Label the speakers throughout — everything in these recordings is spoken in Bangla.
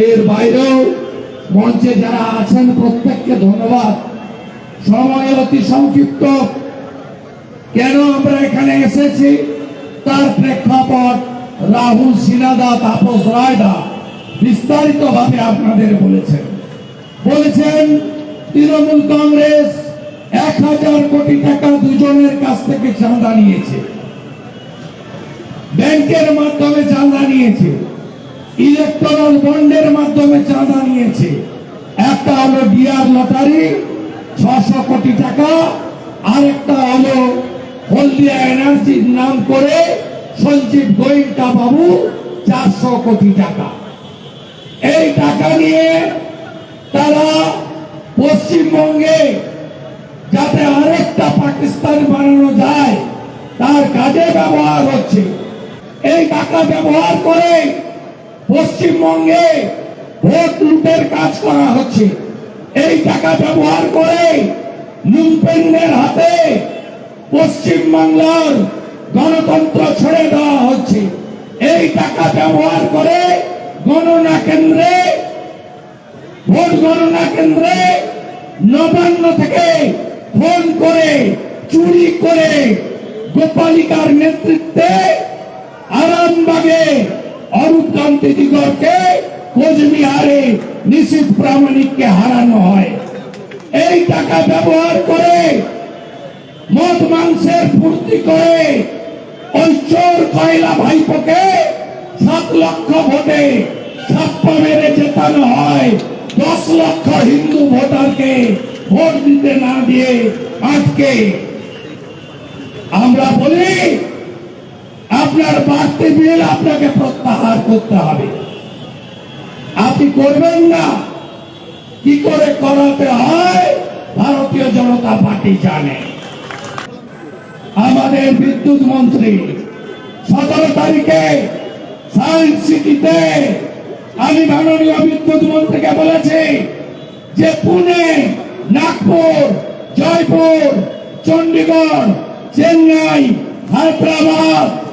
Speaker 1: এর বাইরেও মঞ্চে যারা আছেন, প্রত্যেককে ধন্যবাদ। সময় অতি সংক্ষিপ্ত। কেন আমরা এখানে এসেছি? তার প্রেক্ষাপট রাহুল সিনাদা তাপস রায়দা বিস্তারিত ভাবে আপনাদের বলেছেন। বলেছেন, তৃণমূল কংগ্রেস এক হাজার কোটি টাকা দুজনের কাছ থেকে চাঁদা নিয়েছে। ব্যাংকের মাধ্যমে চাঁদা নিয়েছে। ইলেকট্রাল বন্ডের মাধ্যমে চাঁদা নিয়েছে। একটা হলো বিয়ার লটারি, ছশো কোটি টাকা, আরেকটা হলো হলদিয়া এনার্জির নাম করে সঞ্জীব গোয়েঙ্কা বাবু চারশো কোটি টাকা। এই টাকা নিয়ে তারা পশ্চিমবঙ্গে যাতে আরেকটা পাকিস্তান বানানো যায়, তার কাজে ব্যবহার হচ্ছে। এই টাকা ব্যবহার করে পশ্চিমবঙ্গে ভোট লুটের কাজ করা হচ্ছে। এই টাকা ব্যবহার করে লুম্পেনদের হাতে পশ্চিম বাংলার গণতন্ত্র ছেড়ে দেওয়া হচ্ছে। এই টাকা ব্যবহার করে গণনা কেন্দ্রে, ভোট গণনা কেন্দ্রে নবান্ন থেকে ফোন করে, চুরি করে গোপালিকার নেতৃত্বে আরামবাগে কান্তি কোচবিহারে নিশীত প্রামাণিককে হারানো হয়। এই টাকা ব্যবহার করে মদ, মাংসের ফুর্তি করে ওই চোর কয়লা ভাইপোকে সাত লক্ষ ভোটে ছাপ্পা মেরে জেতানো হয়। দশ লক্ষ হিন্দু ভোটারকে ভোট দিতে না দিয়ে আজকে আমরা বলি আপনার বাড়তি বিল আপনাকে প্রত্যাহার করতে হবে। আপনি করবেন না। কি করে করাতে হয়? ভারতীয় জনতা পার্টি জানে। আমাদের বিদ্যুৎ মন্ত্রী, সতেরো তারিখে সায়েন্স সিটিতে আমি মাননীয় বিদ্যুৎ মন্ত্রীকে বলেছি যে পুনে, নাগপুর, জয়পুর চণ্ডীগড় চেন্নাই, হায়দ্রাবাদ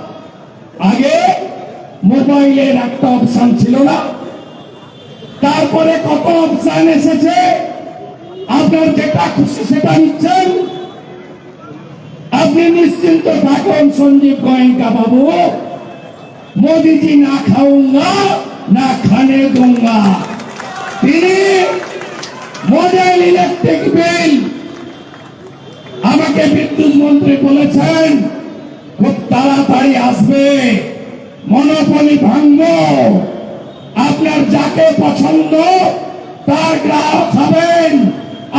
Speaker 1: আগে মোবাইলের একটা অপশান ছিল না। তারপরে কত অপশান এসেছে? আপনার যেটা খুশি সেটা নিচ্ছেন। আপনি নিশ্চিন্ত থাকুন সঞ্জীব গোয়েঙ্কা বাবু। মোদীজি না খাউঙ্গা না খানে দুঙ্গা তিনি মোবাইল ইলেকট্রিক বিল। আমাকে বিদ্যুৎ মন্ত্রী বলেছেন খুব তাড়াতাড়ি আসবে। মনোপলি ভাঙব। আপনার যাকে পছন্দ, তার গ্রাহক হবেন।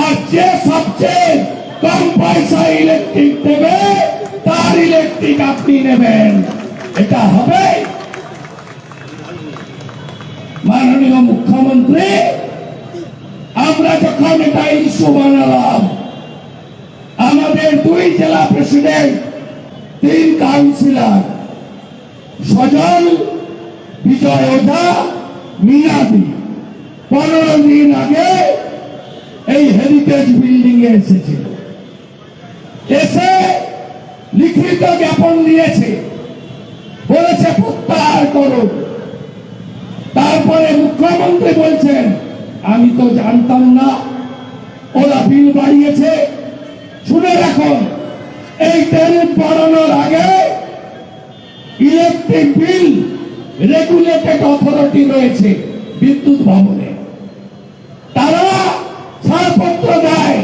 Speaker 1: আর যে সবচেয়ে কম পয়সা ইলেকট্রিক দেবে, তার ইলেকট্রিক আপনি নেবেন। এটা হবে মাননীয় মুখ্যমন্ত্রী। আমরা যখন এটা ইস্যু বানালাম, আমাদের দুই জেলা প্রেসিডেন্ট তিন কাউন্সিলর সজল বিজয় ওঝা মিনাদি। পনেরো দিন আগে এই হেরিটেজ বিল্ডিং এ এসেছিল এসে লিখিত জ্ঞাপন দিয়েছে। বলেছে, প্রত্যাহার করুন তারপরে মুখ্যমন্ত্রী বলছেন, আমি তো জানতাম না। ওরা বিল বাড়িয়েছে। শুনে রাখুন। এই ট্যারিফ বাড়ানোর আগে ইলেকট্রিক বিল রেগুলেটেড অথরিটি রয়েছে বিদ্যুৎ ভবনে। তারা ছাড়পত্র দেয়।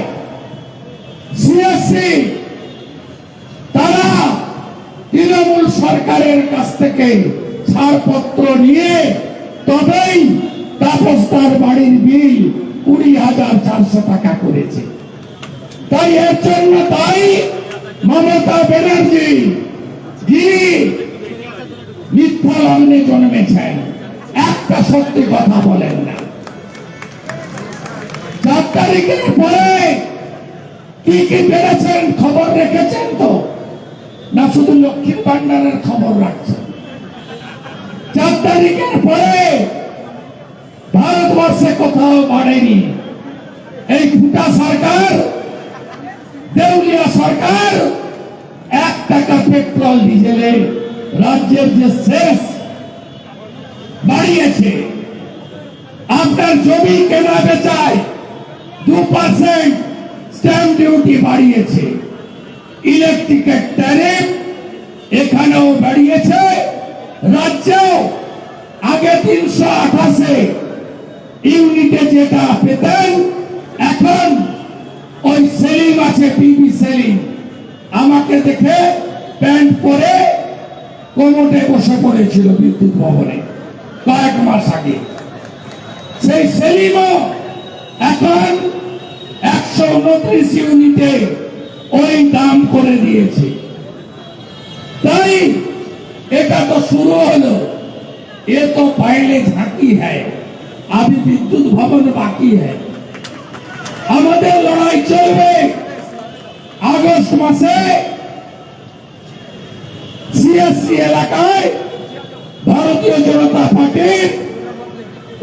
Speaker 1: সিএসসি তারা তৃণমূল সরকারের কাছ থেকে ছাড়পত্র নিয়ে তবেই তাপস্তার বাড়ির বিল কুড়ি হাজার চারশো টাকা করেছে। তাই এর জন্য তাই মমতা ব্যানার্জি, যিনি মিথ্যা লগ্নে জন্মেছেন, একটা সত্যি কথা বলেন না। চার তারিখের পরে কি কি বেড়েছেন খবর রেখেছেন তো? না শুধু লক্ষ্মীর ভান্ডারের খবর রাখছেন? চার তারিখের পরে ভারতবর্ষে কোথাও বাড়েনি। এই ফুটা সরকার, দেউলিয়া সরকার এক টাকা পেট্রোল ডিজেলে রাজ্যের যে শেষ বাড়িয়েছে, আপনার জমি কেনা বেচায় দু পার্সেন্ট স্ট্যাম্প ডিউটি বাড়িয়েছে। ইলেকট্রিকের ট্যারিফ এখানেও বাড়িয়েছে, রাজ্যেও আগে তিনশো আঠাশে ইউনিটে যেটা পেতেন, এখন ওই সেলিম আছে, পিবি সেলিম। আমাকে দেখে প্যান্ট পরে কোমরে বসে পড়েছিল বিদ্যুৎ ভবনে, কয়েক মাস আগে। সেই সেলিম এখন একশো উনত্রিশ ইউনিটে ওই দাম করে দিয়েছে। তাই এটা তো শুরু হলো। এ তো পাইলে ঝাঁকি হ্যায় আমি বিদ্যুৎ ভবন বাকি হ্যায়। আমাদের লড়াই চলবে। আগস্ট মাসে সিএসসি এলাকায় ভারতীয় জনতা পার্টির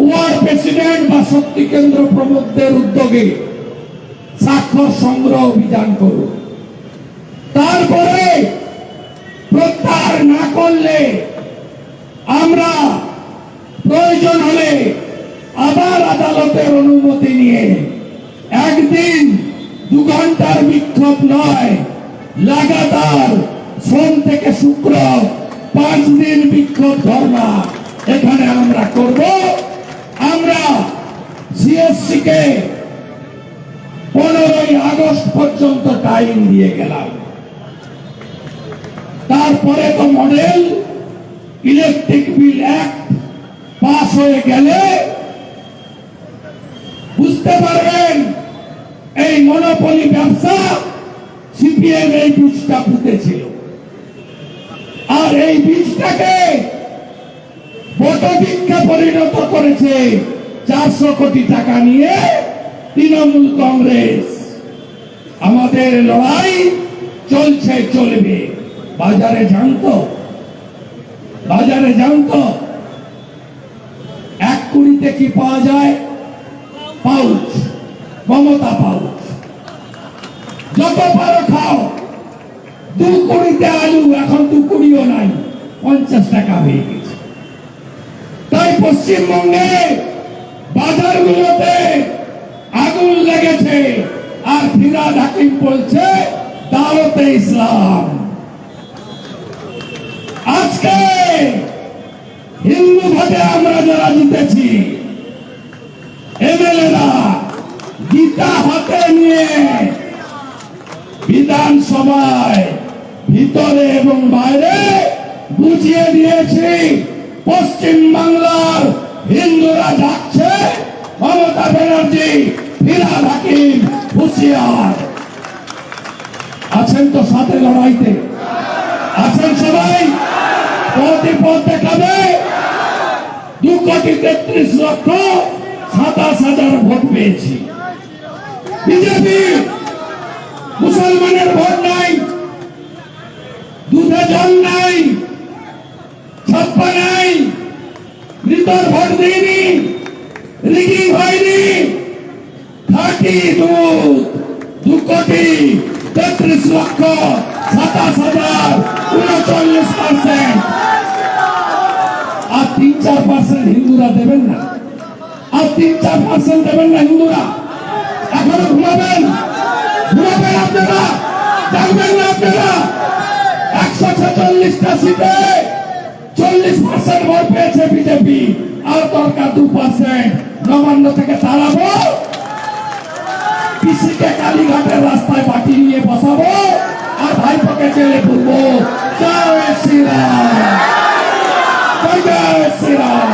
Speaker 1: ওয়ার প্রেসিডেন্ট বা শক্তি কেন্দ্র প্রমুখদের উদ্যোগে স্বাক্ষর সংগ্রহ অভিযান করুন। তারপরে প্রত্যাহার না করলে আমরা প্রয়োজন হলে আবার আদালতের অনুমতি নিয়ে একদিন দু বিক্ষোভ নয়, লাগাতার সোম থেকে শুক্র পাঁচ দিন বিক্ষোভ ধর্মা এখানে আমরা করব। আমরা সিএসসি কে পনেরোই আগস্ট পর্যন্ত টাইম দিয়ে গেলাম। তারপরে তো model, electric bill act pass হয়ে গেলে, বুঝতে পারবেন এই মনোপলি ব্যবসা সিপিএম এই বীজটা পুঁতেছিল আর এই বীজটাকে বটবৃক্ষে পরিণত করেছে চারশো কোটি টাকা নিয়ে তৃণমূল কংগ্রেস। আমাদের লড়াই চলছে, চলবে। বাজারে জানতো? বাজারে জানতো? এক কুড়িতে কি পাওয়া যায়? Pouch, Mamata pouch. যত পারো খাও দু কুড়িতে আলু এখন দু কুড়িও নাই, পঞ্চাশ টাকা হয়ে গেছে। তাই পশ্চিমবঙ্গে বাজারগুলোতে আগুন লেগেছে, আর ফিরাদ হাকিম বলছে, দাওয়াতে ইসলাম। আজকে হিন্দু ভোটে আমরা যারা জিতেছি, এমএলএরা গীতা হাতে নিয়ে বিধানসভায় ভিতরে এবং বাইরে বুঝিয়ে দিয়েছি, পশ্চিম বাংলার হিন্দুরা যাচ্ছে, মমতা ব্যানার্জি ফিরাদ হাকিম, হুশিয়ার। আছেন তো সাথে লড়াইতে? আছেন সবাই? পদে পদ দেখাবে। দু কোটি তেত্রিশ লক্ষ সাতাশ হাজার ভোট পেয়েছি। বিজেপি মুসলমানের ভোট নাই দুধে জল নাই ছাপ্পা নাই, মৃতর ভোট দিইনি রিগিং হয়নি। থার্টি দু কোটি তেত্রিশ লক্ষ সাতাশ হাজার উনচল্লিশ পার্সেন্ট। আর তিন চার পার্সেন্ট হিন্দুরা দেবেন না। আর তিন চার পার্সেন্ট দেবেন না হিন্দুরা। এখনও ঘুমাবেন? ঘুমাবেন আপনারা জাগবেন না আপনারা, একশো ছেচল্লিশটা সিটে চল্লিশ পার্সেন্ট ভোট পেয়েছে বিজেপি। আর দরকার দু পার্সেন্ট নবান্ন থেকে তাড়াবো। পিসিকে কালীঘাটের রাস্তায় পাটি নিয়ে বসাবো। আর ভাইপোকে জেলে পুরবো। জয় শ্রীরাম। জয় জয় শ্রীরাম।